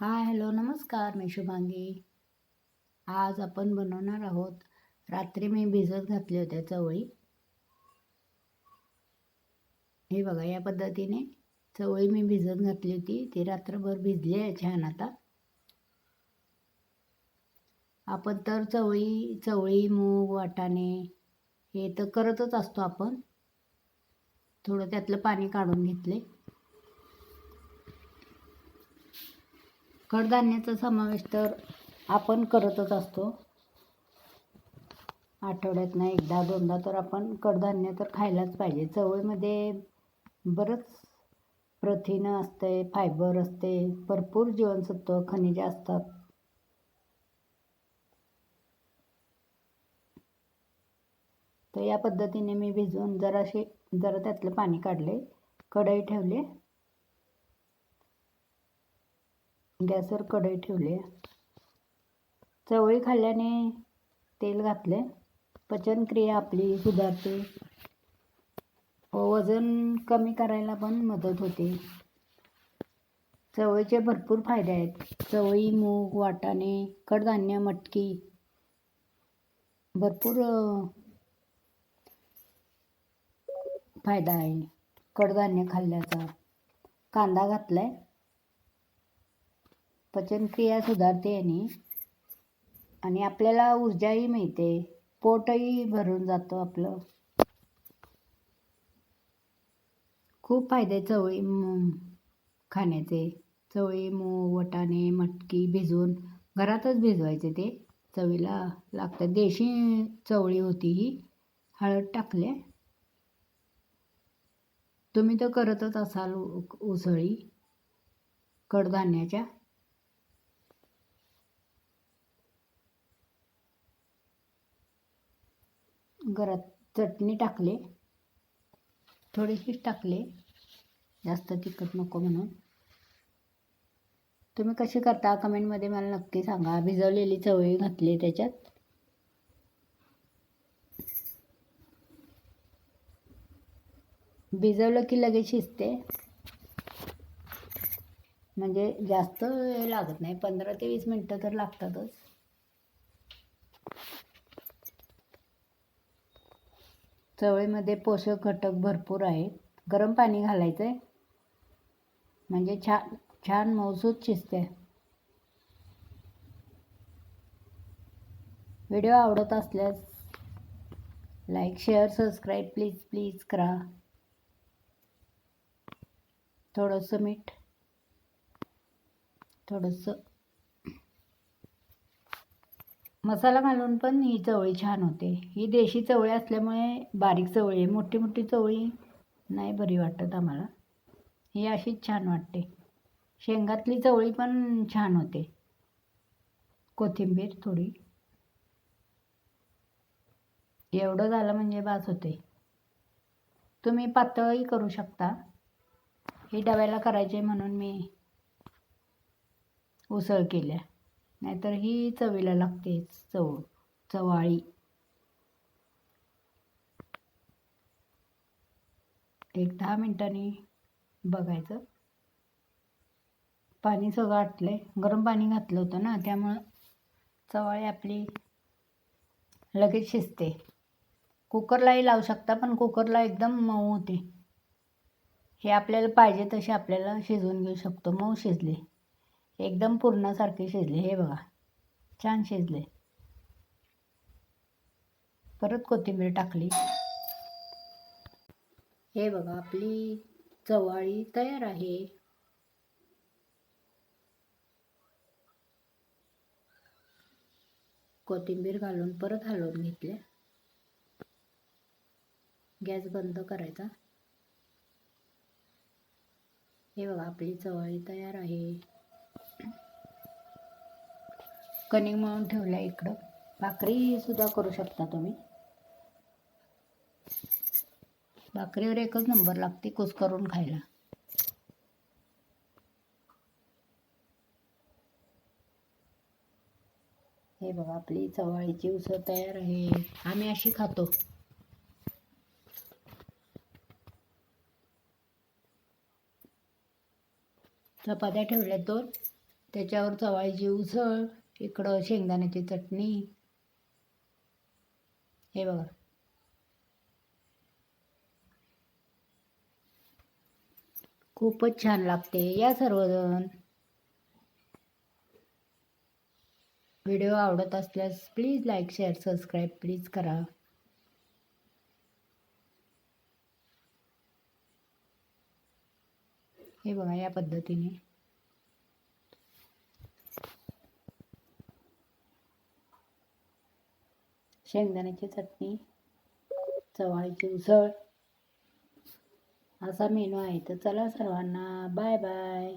Hi hello नमस्कार मी शुभांगी. आज आपण बनवणार आहोत रात्री मी भिजत घातले होत्या चवळी. हे बघा या पद्धतीने चवळी मी भिजत घातली होती. ती रात्रभर भिजली आहे छान आता. आपण तर चवळी चवळी मूग वाटाणे हे तर करतच असतो आपण. थोडं त्यातलं पाणी काढून घेतले. कडधान्याचा समावेश तर आपण करतच असतो. आठवड्यातनं एकदा दोनदा तर आपण कडधान्य तर खायलाच पाहिजे. चवळीमध्ये बरंच प्रथिनं असते फायबर असते भरपूर जीवनसत्व खनिजे असतात. तर या पद्धतीने मी भिजवून जराशी जरा त्यातलं पाणी काढले कढई ठेवले. गॅसवर कढई ठेवली. चवळी खाल्ल्याने तेल घातले. पचनक्रिया आपली सुधारते. वजन कमी करायला पण मदत होते. चवळीचे भरपूर फायदे आहेत. चवळी मूग वाटाणे कडधान्य मटकी भरपूर फायदा आहे. कडधान्य खाल्ल्याचा. कांदा घातला आहे पचनक्रिया सुधारते याने आणि आपल्याला ऊर्जाही मिळते. पोटही भरून जातं आपलं. खूप फायदे चवळी खाण्याचे. चवळी मूग वटाणे मटकी भिजवून घरातच भिजवायचे ते. चवीला लागतं देशी चवळी होती ही. हळद टाकले. तुम्ही तर करतच असाल उसळी. कडधान्याच्या. घरात चटणी टाकले. थोडीशी टाकले. जास्त तिखट नको म्हणून. तुम्ही कशी करता? कमेंटमध्ये मला नक्की सांगा. भिजवलेली चवळी घातली त्याच्यात. भिजवलं की लगेच शिजते. म्हणजे जास्त वेळ लागत नाही. पंधरा ते वीस मिनटं तर लागतातच. चवळीमध्ये पोषक घटक भरपूर आहेत. गरम पाणी घालायचं आहे म्हणजे छान छान मौसूद शिजते व्हिडिओ आवडत असल्यास like share subscribe please please करा. थोडंसं मीठ थोडंसं मसाला घालून पण ही चवळी छान होते. ही देशी चवळी असल्यामुळे बारीक चवळी आहे. मोठी मोठी चवळी नाही बरी वाटत आम्हाला. ही अशीच छान वाटते. शेंगातली चवळी पण छान होते. कोथिंबीर थोडी. एवढं झालं म्हणजे बास होते. तुम्ही पातळही करू शकता. हे डब्याला करायचे म्हणून मी उसळ केल्या. नाहीतर ही चवीला लागते चव चवाळी. एक दहा मिनिटांनी बघायचं. पाणी सगळं आटले गरम पाणी घातलं होतं ना त्यामुळं चवाळी आपली लगेच शिजते. कुकरलाही लावू शकता पण कुकरला एकदम मऊ होते. हे आपल्याला पाहिजे तसे आपल्याला शिजवून घेऊ शकतो. मऊ शिजले. एकदम पूर्णासारखे शिजले. हे बघा छान शिजले. परत कोथिंबीर टाकली. हे बघा आपली चवाळी तयार आहे. कोथिंबीर घालून परत हलवून घेतले. गॅस बंद करायचा. हे बघा आपली चवाळी तयार आहे. कणिक म्हणून ठेवल्या इकडं. भाकरी सुद्धा करू शकता तुम्ही. भाकरीवर एकच नंबर लागते कुस करून खायला. हे बघा आपली चवाळीची उसळ तयार आहे. आम्ही अशी खातो. चपात्या ठेवल्या दोन. त्याच्यावर चवाळीची उसळ इकडं शेंगदाण्याची चटणी. हे बघा. खूपच छान लागते या सर्वजण. व्हिडिओ आवडत असल्यास please like share subscribe please करा. हे बघा या पद्धतीने. शेंगदाण्याची चटणी चवाळीची उसळ. असा मेनू आहे. तर चला सर्वांना बाय बाय